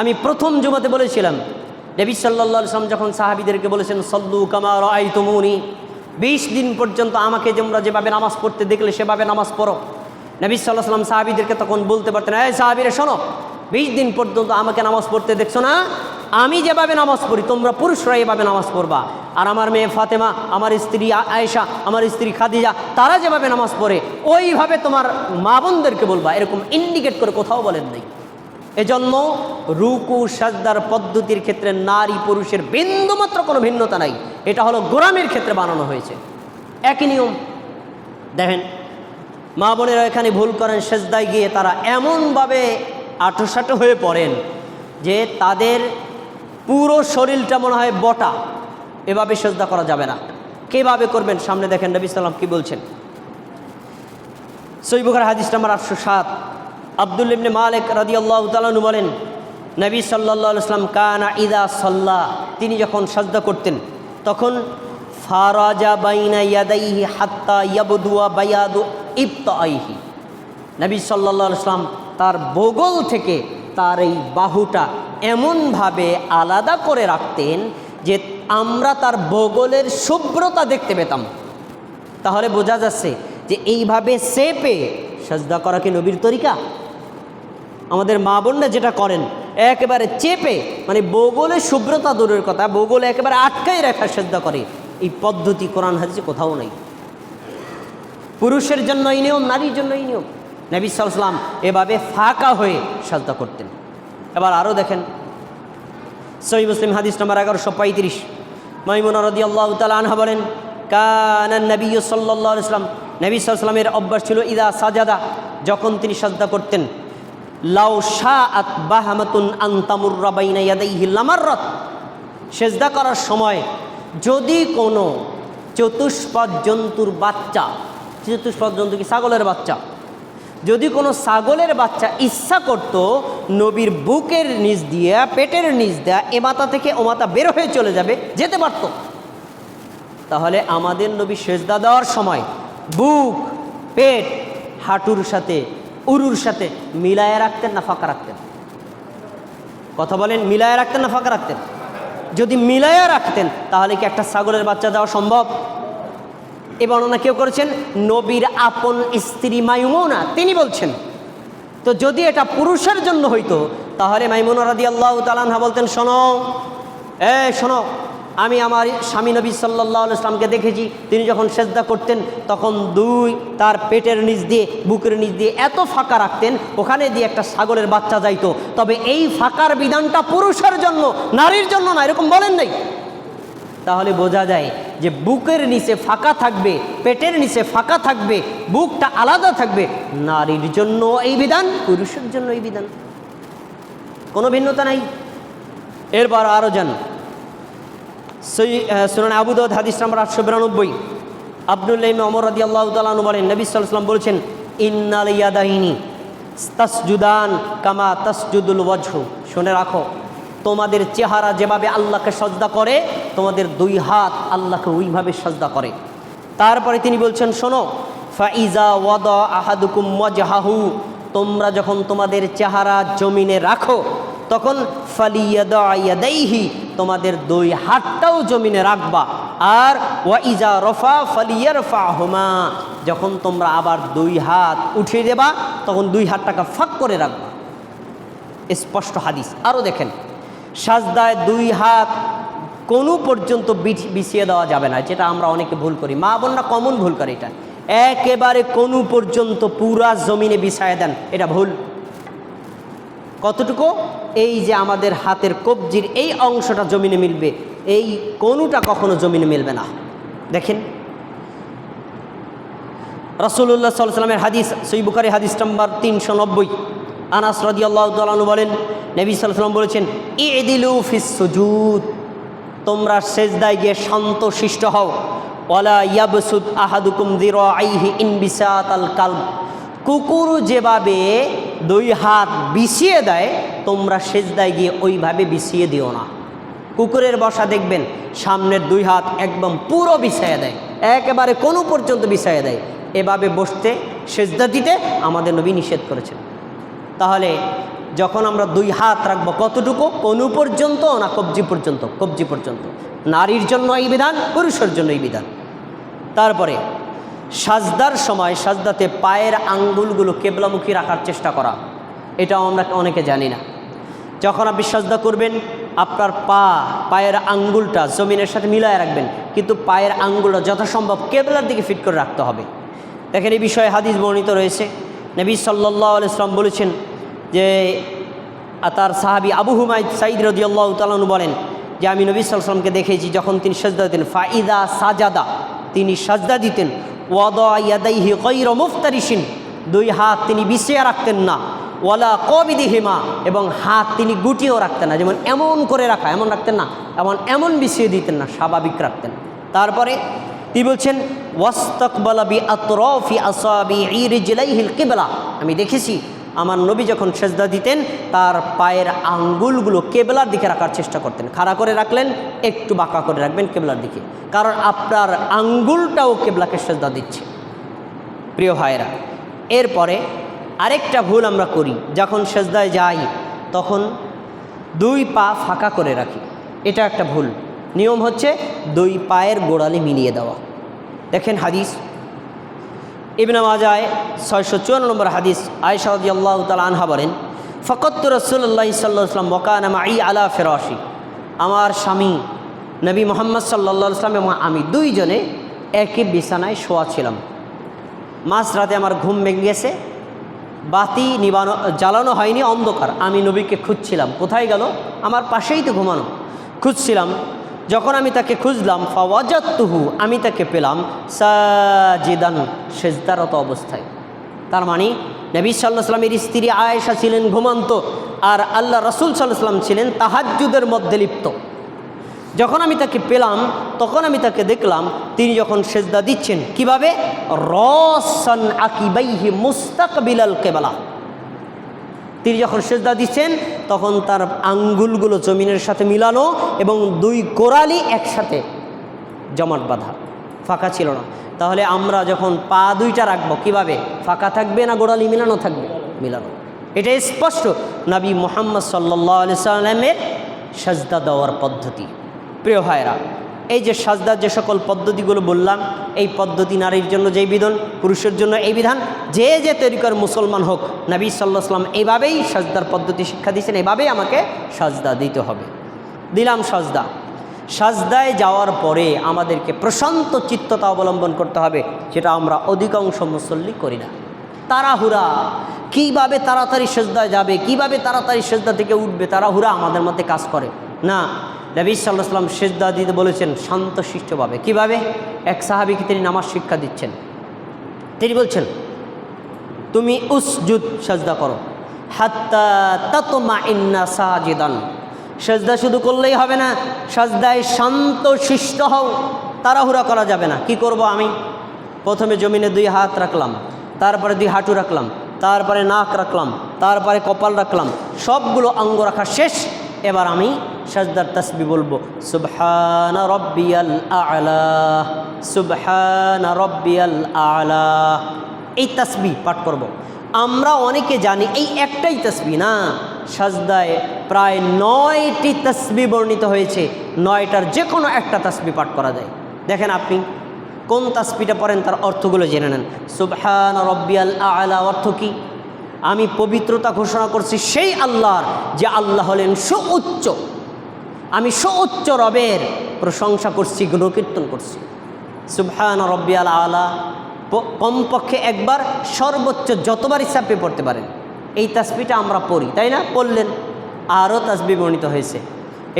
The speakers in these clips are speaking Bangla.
আমি প্রথম জুমাতে বলেছিলাম, নবী সাল্লা সাল্লাম যখন সাহাবিদেরকে বলেছেন, সল্লু কামার আই তুমুনি বিশ দিন পর্যন্ত আমাকে তোমরা যেভাবে নামাজ পড়তে দেখলে সেভাবে নামাজ পড়ো। নবী সাল্লাহ সাল্লাম সাহাবিদেরকে তখন বলতে পারতেন, এই সাহাবিরে, শোনো, বিশ দিন পর্যন্ত আমাকে নামাজ পড়তে দেখছ না? আমি যেভাবে নামাজ পড়ি, তোমরা পুরুষরা এভাবে নামাজ পড়বা। আর আমার মেয়ে ফাতেমা, আমার স্ত্রী আয়েশা, আমার স্ত্রী খাদিজা, তারা যেভাবে নামাজ পড়ে, ওইভাবে তোমার মা বোনদেরকে বলবা। এরকম ইন্ডিকেট করে কোথাও বলেন নেই। এজন্য রুকু, সাজদার পদ্ধতির ক্ষেত্রে নারী পুরুষের বিন্দুমাত্র কোনো ভিন্নতা নাই। এটা হলো গোরামের ক্ষেত্রে বানানো হয়েছে। একই নিয়ম। দেখেন, মা বোনেরা এখানে ভুল করেন, সেজদায় গিয়ে তারা এমনভাবে আটোসাটো হয়ে পড়েন যে তাদের পুরো শরীরটা মনে হয় বটা। এভাবে সেজদা করা যাবে না। কেভাবে করবেন? সামনে দেখেন নবী সাল্লাম কী বলছেন? সৈবুখার হাদিস নাম্বার আটশো সাত। আব্দুল ইবনে মালিক রাদি আল্লাহ তালু বলেন, নবী সাল্লা ইসলাম কানা ইদা সাল্লাহ তিনি যখন সাজদা করতেন, তখন ফারাজা বাইনা ইয়াদাইহি হাত্তা ইয়াবদুয়া বায়াদু ইবতাইহি। নবী সাল্লা ইসলাম তার বগল থেকে তার এই বাহুটা এমনভাবে আলাদা করে রাখতেন যে আমরা তার বগলের শুভ্রতা দেখতে পেতাম। তাহলে বোঝা যাচ্ছে যে এইভাবে সেপে সাজদা করা কি নবীর তরিকা? আমাদের মা বোনরা যেটা করেন, একেবারে চেপে মানে বগলে শুভ্রতা দূরের কথা বগলে একেবারে আটকাই রাখা সাজদা করে। এই পদ্ধতি কোরআন হাদিসে কোথাও নেই। পুরুষের জন্য এই নিয়ম, নারীর জন্য এই নিয়ম। নবী সাল্লাম এভাবে ফাঁকা হয়ে সাজদা করতেন। এবার আরও দেখেন, সহি মুসলিম হাদিস নম্বর এগারোশো পঁয়ত্রিশ। মাইমুনা রদি আল্লাহ তালা আনহা বলেন কানান নবী সাল্লাহ ইসলাম নবী সাল্লামের অভ্যাস ছিল, ইদা সাজাদা, যখন তিনি সাজদা করতেন লাউ শাহ আত বাহামাতুন সেজদা করার সময় যদি কোনো চতুষ্পদ জন্তুর বাচ্চা, চতুষ্পদ জন্তু কি? ছাগলের বাচ্চা। যদি কোনো ছাগলের বাচ্চা ইচ্ছা করত নবীর বুকের নিচ দিয়ে, পেটের নিচ দেয়া, এ মাথা থেকে ও মাথা বের হয়ে চলে যাবে, যেতে পারত। তাহলে আমাদের নবী সেজদা দেওয়ার সময় বুক, পেট, হাঁটুর সাথে উরুর সাথে মিলায় রাখতেন না, ফাঁকা রাখতেন। কথা বলেন, মিলায় রাখতেন না, ফাঁকা রাখতেন? যদি মিলায়া রাখতেন, তাহলে কি একটা ছাগলের বাচ্চা দেওয়া সম্ভব? এ বর্ণনা কেউ করেছেন? নবীর আপন স্ত্রী মাইমুনা, তিনি বলছেন। তো যদি এটা পুরুষের জন্য হইতো, তাহলে মাইমুনা রাদি আল্লাহ তালানহা বলতেন, শোনো, এ শোনো আমি আমার স্বামী নবী সাল্লাহ ইসলামকে দেখেছি, তিনি যখন সেজদা করতেন, তখন দুই তার পেটের নিচ দিয়ে, বুকের নিচ দিয়ে এত ফাঁকা রাখতেন, ওখানে দিয়ে একটা ছাগলের বাচ্চা যাইতো। তবে এই ফাঁকার বিধানটা পুরুষের জন্য, নারীর জন্য না, এরকম বলেন নাই। তাহলে বোঝা যায় যে বুকের নিচে ফাঁকা থাকবে, পেটের নিচে ফাঁকা থাকবে, বুকটা আলাদা থাকবে, নারীর জন্য এই বিধান, পুরুষের জন্য এই বিধান। কোনো ভিন্নতা নাই। এরপর আরও যান সই সুনান আবুদ হাদিস নাম্বার আটশো বিরানব্বই। আবদুল্লাহ অমর রাদি আল্লাহ তালু বলেন, নবী সাল্লাম বলেছেন, ইন্নাল ইয়াদাইনি তাসজুদান কামা তাসজুদুল ওয়াজহু। শুনে রাখো, তোমাদের চেহারা যেভাবে আল্লাহকে সজদা করে, তোমাদের দুই হাত আল্লাহকে ওইভাবে সজদা করে। তারপরে তিনি বলছেন, শোনো, ফাইজা ওয়াদ আহাদুকুম ওয়াজহাহু। তোমরা যখন তোমাদের চেহারা জমিনে রাখো, তখন ফালিয়াদাইহি তোমাদের দুই হাতটাও জমিনে রাখবা। আর ওয়াইজা রফা ফালিয়ার ফাহুমা যখন তোমরা আবার দুই হাত উঠিয়ে দেবা, তখন দুই হাতটাকে ফাঁক করে রাখবা। স্পষ্ট হাদিস। আরও দেখেন, সাজদায় দুই হাত কোনো পর্যন্ত বিছিয়ে দেওয়া যাবে না, যেটা আমরা অনেকে ভুল করি। মা বোনরা কমন ভুল করে এটা। একেবারে কোনো পর্যন্ত পুরা জমিনে বিছায় দেন, এটা ভুল। কতটুকু? এই যে আমাদের হাতের কবজির এই অংশটা জমিনে মিলবে, এই কোনোটা কখনো জমিনে মিলবে না। দেখেন রসুল্লাহ সাল্লামের হাদিস সৈবুখারি হাদিস নম্বর তিনশো নব্বই। আনাস রদি আল্লাহ তালু বলেন, নবী সাল্লাম বলেছেন, ইদিলু ফিস সুজুদ তোমরা সেজদায় গিয়ে শান্ত শিষ্ট হও। ওয়ালা ইয়াবসুদ বিসাত আল কালব কুকুর যেভাবে দুই হাত বিছিয়ে দেয় তোমরা সেজদায় গিয়ে ওইভাবে বিছিয়ে দিও না। কুকুরের বসা দেখবেন, সামনের দুই হাত একদম পুরো বিছাইয়া দেয়, একেবারে কোনো পর্যন্ত বিছাইয়া দেয়। এভাবে বসতে, সেজদা দিতে আমাদের নবী নিষেধ করেছেন। তাহলে যখন আমরা দুই হাত রাখব কতটুকু? অনু পর্যন্ত না কবজি পর্যন্ত? কবজি পর্যন্ত। নারীর জন্য এই বিধান, পুরুষের জন্য এই বিধান। তারপরে সাজদার সময় সাজদাতে পায়ের আঙ্গুলগুলো কেবলামুখী রাখার চেষ্টা করা। এটাও আমরা অনেকে জানি না। যখন আপনি সাজদা করবেন, আপনার পা, পায়ের আঙ্গুলটা জমিনের সাথে মিলায় রাখবেন, কিন্তু পায়ের আঙ্গুলটা যথাসম্ভব কেবলার দিকে ফিট করে রাখতে হবে। দেখেন এই বিষয়ে হাদিস বর্ণিত রয়েছে। নবী সাল্লাহ ইসলাম বলেছেন যে তার সাহাবি আবু হুমায়দ সাইদ রদিয়াল্লাহ তালু বলেন যে, আমি নবী সাল্লামকে দেখেছি যখন তিনি সাজদা দিতেন, ফাইদা সাজাদা, তিনি সাজদা দিতেন ওয়াদাইহি কৈর মুফতারিসিন দুই হাত তিনি বিছিয়ে রাখতেন না। ওয়ালা কবিদি হিমা এবং হাত তিনি গুটিয়েও রাখতেন না। যেমন এমন করে রাখা, এমন রাখতেন না, এমন এমন বিছিয়ে দিতেন না, স্বাভাবিক রাখতেন। তারপরে তিনি বলছেন ওয়াস্তকবালাবি আতরফি আসাবি ইরিজিলাইহিল কিবলা। আমি দেখেছি, আমার নবী যখন সেজদা দিতেন, তার পায়ের আঙ্গুলগুলো কেবলার দিকে রাখার চেষ্টা করতেন। খাড়া করে রাখলেন, একটু বাঁকা করে রাখবেন কেবলার দিকে। কারণ আপনার আঙ্গুলটাও কেবলাকে সেজদা দিচ্ছে। প্রিয় ভাইরা এরপরে আরেকটা ভুল আমরা করি, যখন সেজদায় যাই, তখন দুই পা ফাঁকা করে রাখি। এটা একটা ভুল। নিয়ম হচ্ছে দুই পায়ের গোড়ালি মিলিয়ে দেওয়া। দেখেন হাদিস। ইবনা মাজায় ছয়শো চুয়ান্ন নম্বর হাদিস আয়সাদি আল্লাহ তাল আনহা বলেন ফকত রসুল্লাহ সাল্লাম বকানামা আই আলা ফেরসি আমার স্বামী নবী মোহাম্মদ সাল্লা সাল্লাম এবং আমি দুইজনে একই বিছানায় শোয়া ছিলাম। মাঝ রাতে আমার ঘুম ভেঙে গেছে বাতি নিবানো, জ্বালানো হয়নি, অন্ধকার। আমি নবীকে খুঁজছিলাম। কোথায় গেল? আমার পাশেই তো ঘুমানো। খুঁজছিলাম। যখন আমি তাকে খুঁজলাম ফাওয়াজাতুহু আমি তাকে পেলাম সাজিদান, সেজদারত অবস্থায়। তার মানে নবী সাল্লাহ সাল্লামের স্ত্রী আয়েশা ছিলেন ঘুমান্ত, আর আল্লাহ রসুল সাল্লাহ সাল্লাম ছিলেন তাহাজ্জুদের মধ্যে লিপ্ত। যখন আমি তাকে পেলাম, তখন আমি তাকে দেখলাম, তিনি যখন সেজদা দিচ্ছেন, কীভাবে? রসান আকিবাইহি মুস্তাকবিলাল কেবালা। তিনি যখন সেজদা দিচ্ছেন, তখন তার আঙ্গুলগুলো জমিনের সাথে মিলানো এবং দুই কোরালি একসাথে জমাট বাঁধা। ফাঁকা ছিল না। তাহলে আমরা যখন পা দুইটা রাখব, কীভাবে? ফাঁকা থাকবে না গোড়ালি মিলানো থাকবে? মিলানো। এটা স্পষ্ট। নবী মোহাম্মদ সাল্লাহ সাল্লামের সাজদা দেওয়ার পদ্ধতি। প্রিয় ভাইরা এই যে সাজদার যে সকল পদ্ধতিগুলো বললাম, এই পদ্ধতি নারীর জন্য যেই বিধান, পুরুষের জন্য এই বিধান, যে যে তরিকার মুসলমান হোক, নবী সাল্লাহ সাল্লাম এইভাবেই সাজদার পদ্ধতি শিক্ষা দিয়েছেন, এভাবেই আমাকে সাজদা দিতে হবে। দিলাম সাজদা। সাজদায় যাওয়ার পরে আমাদেরকে প্রশান্ত চিত্ততা অবলম্বন করতে হবে, যেটা আমরা অধিকাংশ মুসল্লি করি না। তাড়াহুড়া, কীভাবে তাড়াতাড়ি সেজদায় যাবে, কীভাবে তাড়াতাড়ি সেজদা থেকে উঠবে, তাড়াহুড়া আমাদের মধ্যে কাজ করে। না নবী সাল্লাহ সাল্লাম সেজদা দিতে বলেছেন শান্তশিষ্টভাবে। কীভাবে? এক সাহাবিকে তিনি নামাজ শিক্ষা দিচ্ছেন। তিনি বলছেন, তুমি উসজুদ সাজদা করো, হাত্তা তাতমা ইন্না সাজিদান। সাজদা শুধু করলেই হবে না, সাজদায় শান্ত শিষ্ট হও, তাড়াহুড়া করা যাবে না। কি করব আমি? প্রথমে জমিনে দুই হাত রাখলাম, তারপরে দুই হাঁটু রাখলাম, তারপরে নাক রাখলাম, তারপরে কপাল রাখলাম, সবগুলো অঙ্গ রাখা শেষ। এবার আমি সাজদার তসবি বলব, সুবহান রব্বিয়াল আলা, সুবহান রব্বিয়াল আলা। এই তসবি পাঠ করব। আমরা অনেকে জানি এই একটাই তসবি না, সাজদায় প্রায় নয়টি তসবি বর্ণিত হয়েছে, নয়টার যে কোনো একটা তসবি পাঠ করা যায়। দেখেন আপনি, কোন তাসবিটা পড়েন তার অর্থগুলো জেনে নেন। সুবহান রব্বিয়াল আলা অর্থ কী? আমি পবিত্রতা ঘোষণা করছি সেই আল্লাহর যে আল্লাহ হলেন সুউচ্চ। আমি সুউচ্চ রবের প্রশংসা করছি গুণকীর্তন করছি। সুবহান রব্বিয়াল আলা। কমপক্ষে একবার সর্বোচ্চ যতবার আপনি পড়তে পারেন, এই তাসবিটা আমরা পড়ি, তাই না? পড়লেন, আরও তাসবি বর্ণিত হয়েছে।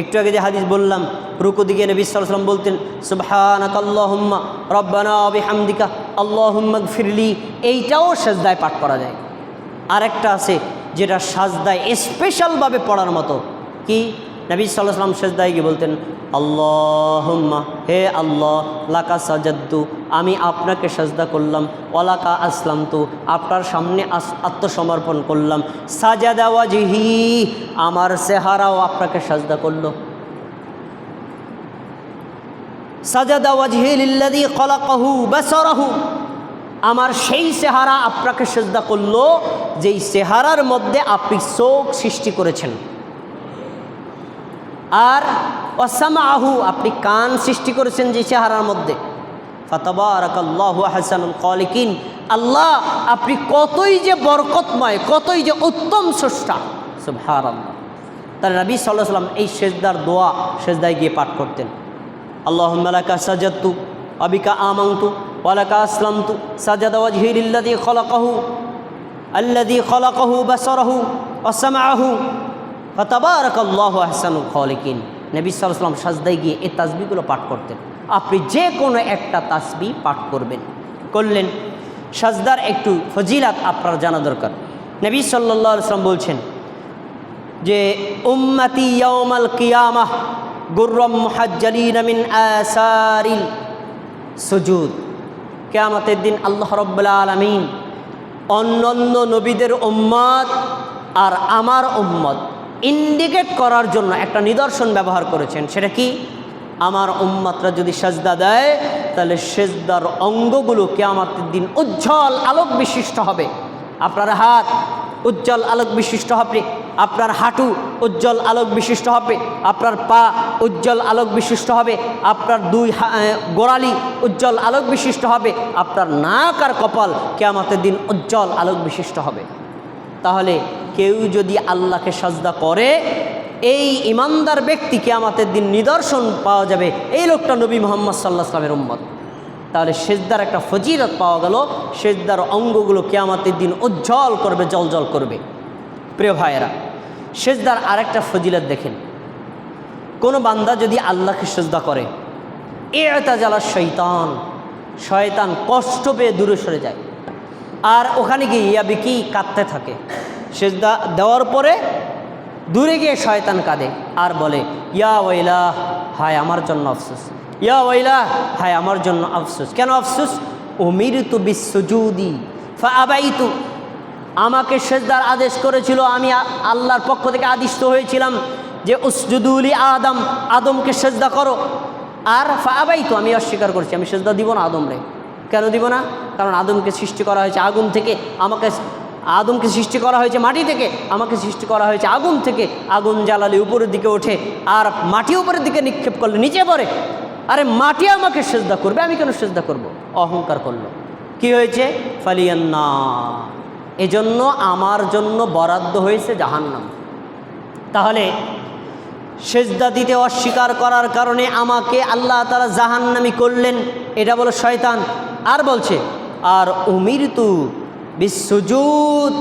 একটু আগে যে হাদিস বললাম, রুকু দিকে নবী সাল্লাম বলতেন, সুবহানাক আল্লাহুম্মা, রব্বানা বিহামদিকা আল্লাহুম্মা ফিরলি এইটাও সেজদায় পাঠ করা যায়। আরেকটা আছে যেটা সাজদায় স্পেশালভাবে পড়ার মতো। কি? নবী সাল্লাহ সাল্লাম সেজদায় গিয়ে বলতেন? আল্লাহুম্মা, হে আল্লাহ, লাকা সাজাদ্দু আমি আপনাকে সাজদা করলাম ওলাকা আসলাম তো আপনার সামনে আত্মসমর্পণ করলাম। সাজাদা ওয়াজিহি, আমার চেহারাও আপনাকে সাজদা করল। সাজাদা ওয়াজহি লিল্লাযী খলাকাহু বাসারাহু। আমার সেই চেহারা আপনাকে সেজদা করল, যেই চেহারার মধ্যে আপনি চোখ সৃষ্টি করেছেন। আর অসামা আহু আপনি কান সৃষ্টি করেছেন যে চেহারার মধ্যে। ফাতাবারাকাল্লাহু হাসানুল আল্লাহ, আপনি কতই যে বরকতময়, কতই যে উত্তম স্রষ্টা। সুবহানাল্লাহ। তার নবী সাল্লাহ সাল্লাম এই সেজদার দোয়া সেজদায় গিয়ে পাঠ করতেন। আল্লাহ মালাকা সাজাত্তু, অবিকা আমাংতু ওয়ালাকা আসলামতু সাজাদ ওয়াজহিরিল্লাদি খলাকাহু আল্লাদি খলাকাহু বাসরাহু অসামাহু ফতাবারাকাল্লাহ আহসানুল খলিকিন। নবী সাল্লাহ সাল্লাম সাজদায় গিয়ে এই তাসবিগুলো পাঠ করতেন। আপনি যে কোনো একটা তাসবি পাঠ করবেন। করলেন, সাজদার একটু ফজিলাত আপনার জানা দরকার। নবী সাল্লাহ সাল্লাম বলছেন যে, উম্মতি ইয়াউমাল কিয়ামাহ গুররম মুহাজ্জালিন মিন আসারিল সুজুদ। কেয়ামতের দিন আল্লাহ রব্বুল আলমিন অন্যান্য নবীদের উম্মত আর আমার উম্মত ইন্ডিকেট করার জন্য একটা নিদর্শন ব্যবহার করেছেন। সেটা কি? আমার উম্মতরা যদি সেজদা দেয়, তাহলে সেজদার অঙ্গগুলো কেয়ামতের দিন উজ্জ্বল আলোক বিশিষ্ট হবে। আপনার হাত উজ্জ্বল আলোক বিশিষ্ট হবে। আপনার হাঁটু উজ্জ্বল আলোক বিশিষ্ট হবে, আপনার পা উজ্জ্বল আলোক বিশিষ্ট হবে, আপনার দুই গোড়ালি উজ্জ্বল আলোক বিশিষ্ট হবে, আপনার নাক আর কপাল কেয়ামতের দিন উজ্জ্বল আলোক বিশিষ্ট হবে। তাহলে কেউ যদি আল্লাহকে সাজদা করে, এই ইমানদার ব্যক্তি কেয়ামতের দিন নিদর্শন পাওয়া যাবে এই লোকটা নবী মোহাম্মদ সাল্লাহ সাল্লামের উম্মত। তাহলে সেজদার একটা ফজিলত পাওয়া গেল, সেজদার অঙ্গগুলো কেয়ামতের দিন উজ্জ্বল করবে জল জল করবে। প্রিয় ভাইয়েরা সেজদার আরেকটা ফজিলত দেখেন। কোনো বান্দা যদি আল্লাহকে সেজদা করে এটা জ্বালা শৈতান শয়তান কষ্ট পেয়ে দূরে সরে যায়। আর ওখানে গিয়ে ইয়াবি কি কাঁদতে থাকে। সেজদা দেওয়ার পরে দূরে গিয়ে শয়তান কাঁদে আর বলে, ইয়া ওইলা, হায় আমার জন্য আফসোস। ইয়া ওইলা, হায় আমার জন্য আফসোস। কেন আফসোস? অমির তু বিশ্বজুদি ফা আবাইতু আমাকে সেজদার আদেশ করেছিল, আমি আল্লাহর পক্ষ থেকে আদিষ্ট হয়েছিলাম যে উসজুদুলি আদম, আদমকে সেজদা করো। আর ফাবাই তো আমি অস্বীকার করছি, আমি সেজদা দিব না আদম রে কেন দিব না? কারণ আদমকে সৃষ্টি করা হয়েছে আগুন থেকে, আমাকে আদমকে সৃষ্টি করা হয়েছে মাটি থেকে, আমাকে সৃষ্টি করা হয়েছে আগুন থেকে। আগুন জ্বালালে উপরের দিকে ওঠে, আর মাটি উপরের দিকে নিক্ষেপ করলে নিচে পড়ে। আরে মাটি আমাকে সেজদা করবে, আমি কেন সেজদা করব? অহংকার করল। কি হয়েছে? ফালিয়ান্না। এজন্য আমার জন্য বরাদ্দ হয়েছে জাহান্নাম। তাহলে সেজদা দিতে অস্বীকার করার কারণে আমাকে আল্লাহ তারা জাহান্নামি করলেন, এটা বলো শয়তান। আর বলছে, আর উমিরতু বিশ্বজুদ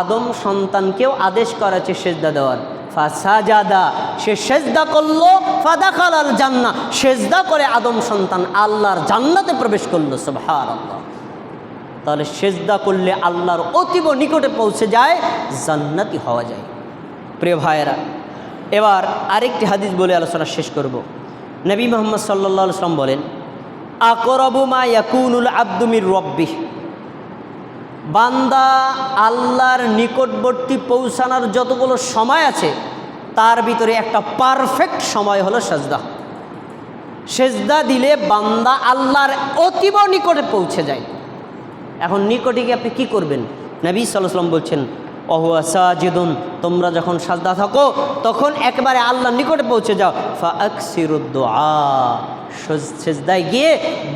আদম সন্তানকেও আদেশ করেছে সেজদা দেওয়ার। ফাসাজাদা, সে সেজদা করল ফাদা খালাল জান্না সেজদা করে আদম সন্তান আল্লাহর জান্নাতে প্রবেশ করল সুবহান আল্লাহ তাহলে সেজদা করলে আল্লাহর অতীব নিকটে পৌঁছে যায়, জান্নাতি হওয়া যায়। প্রিয় ভাইয়েরা, এবার আরেকটি হাদিস বলে আলোচনা শেষ করব। নবী মোহাম্মদ সাল্লা সাল্লাম বলেন, আকরবু মা ইয়াকুনুল আব্দুমির রব্বি বান্দা আল্লাহর নিকটবর্তী পৌঁছানোর যতগুলো সময় আছে, তার ভিতরে একটা পারফেক্ট সময় হলো সাজদা। সেজদা দিলে বান্দা আল্লাহর অতীব নিকটে পৌঁছে যায়। এখন নিকটে গিয়ে আপনি কী করবেন? নবী সাল্লাম বলছেন, অহুয়া সাজিদুন, তোমরা যখন সাজদা থাকো, তখন একবারে আল্লাহর নিকটে পৌঁছে যাও। ফা সেজদায় গিয়ে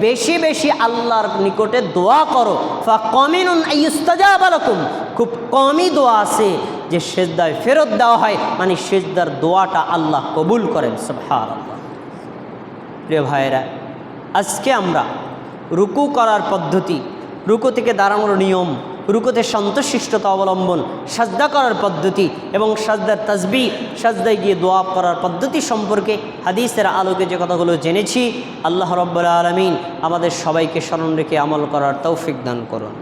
বেশি বেশি আল্লাহর নিকটে দোয়া করো। ফা কমিনুন ইস্তাজা বালকুম খুব কমই দোয়া আছে যে সেজদায় ফেরত দেওয়া হয় মানে সেজদার দোয়াটা আল্লাহ কবুল করেন। সবহার আল্লাহ প্রিয় ভাইয়েরা, আজকে আমরা রুকু করার পদ্ধতি রুকু থেকে দাঁড়ানোর নিয়ম, রুকুতে সন্তোষিষ্টতা অবলম্বন, সাজদা করার পদ্ধতি এবং সাজদার তাজবি, সাজদায় গিয়ে দোয়া করার পদ্ধতি সম্পর্কে হাদিসের আলোকে যে কথাগুলো জেনেছি, আল্লাহ রব্বুল আলমিন আমাদের সবাইকে স্মরণ রেখে আমল করার তৌফিক দান করুন।